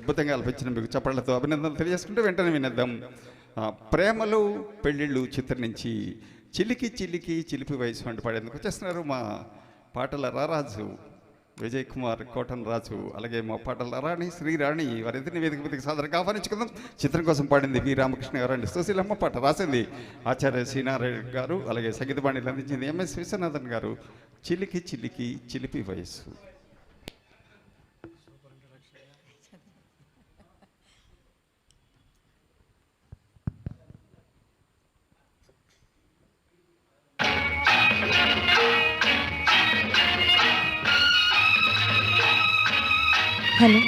అద్భుతంగా అనిపించిన మీకు చప్పట్లతో అభినందనలు తెలియజేసుకుంటే వెంటనే వినేద్దాం. ప్రేమలు పెళ్ళిళ్ళు చిత్రం నుంచి చిలికి చిలికి చిలిపి వయసు వంటి పాడేందుకు వచ్చేస్తున్నారు మా పాటల రారాజు విజయ్ కుమార్ కోటన్ రాజు అలాగే మా పాటల రాణి శ్రీరాణి వారిద్దరిని వేదిక మీదకి సాదరంగా ఆహ్వానించుకుందాం. చిత్రం కోసం పాడింది వి. రామకృష్ణ గారు అండి. సుశీలమ్మ పాట రాసింది ఆచార్య శ్రీనారాయణ గారు అలాగే సంగీత బాణిలు అందించింది ఎంఎస్ విశ్వనాథన్ గారు. చిలికి చిలికి చిలిపి వయస్సు హలో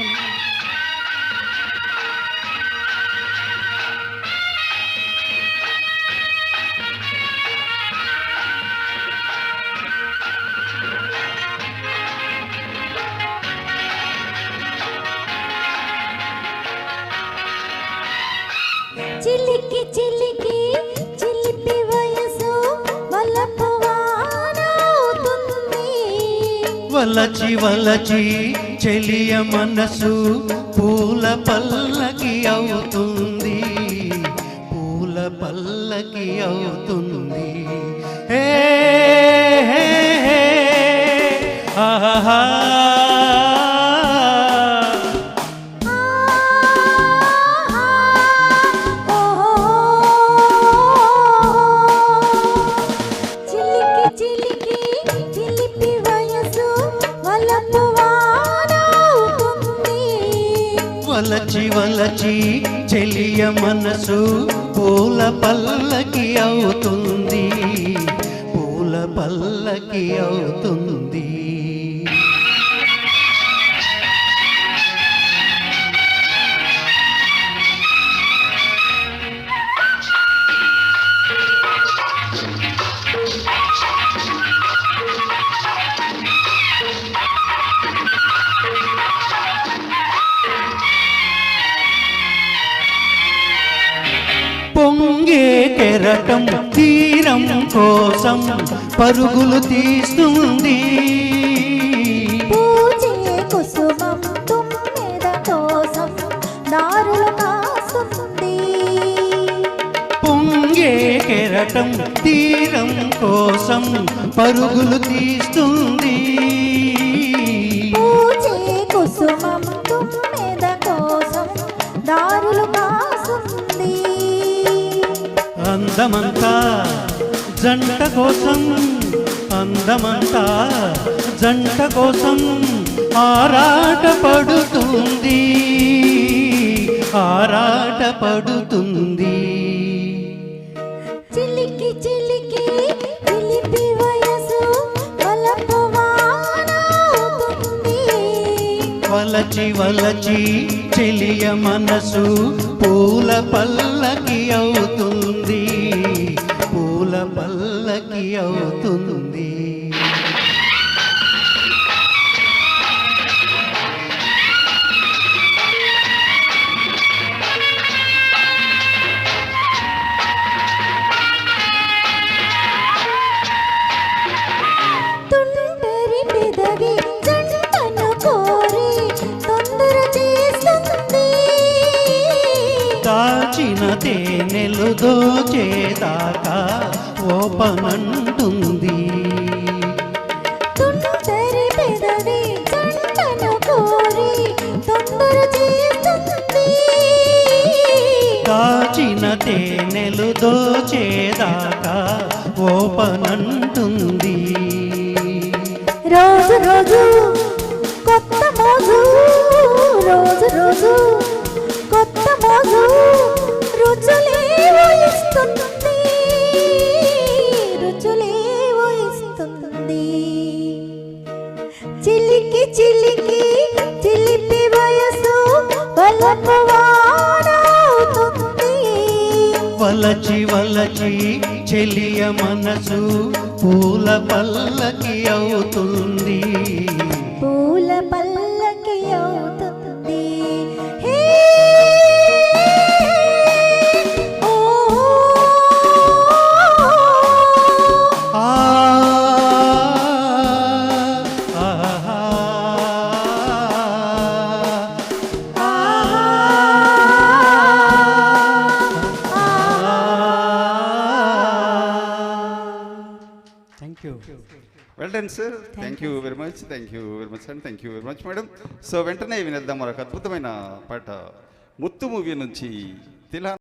చిలికి చిలికి వలచి వలచి చెలియ మనసు పూల పల్లకి అవుతుంది. పూల పల్లకి అవుతుంది. వలచి వలచి చెలియ మనసు పూల పల్లకి అవుతుంది. పూల పల్లకి అవుతుంది. కెరటం తీరం కోసం పరుగులు తీస్తుంది. పొంగే కెరటం తీరం కోసం పరుగులు తీస్తుంది. అందమంతా జంట కోసం అందమంతా జంట కోసం ఆరాట పడుతుంది. ఆరాట పడుతుంది. చిలికి చిలికి చిలిపి వయసు వలచి వలచి చెలియ మనసు పూల పల్లకి అవుతుంది. దోచేదాకా జంటను కోరి తొందర చేస్తుంది. దాచిన తేనెలు దోచేదాకా ఓపనంటుంది రోజు రోజు కొత్త మోజు రోజు రోజు కొత్త వలచి వలచి చెలియ మనసు పూల పల్లకి అవుతుంది well done sir thank you very much thank you very much and thank you very much madam so వెంటనే వినేద్దాం మరొక అద్భుతమైన పాట. ముత్తు మూవీ నుంచి తిలా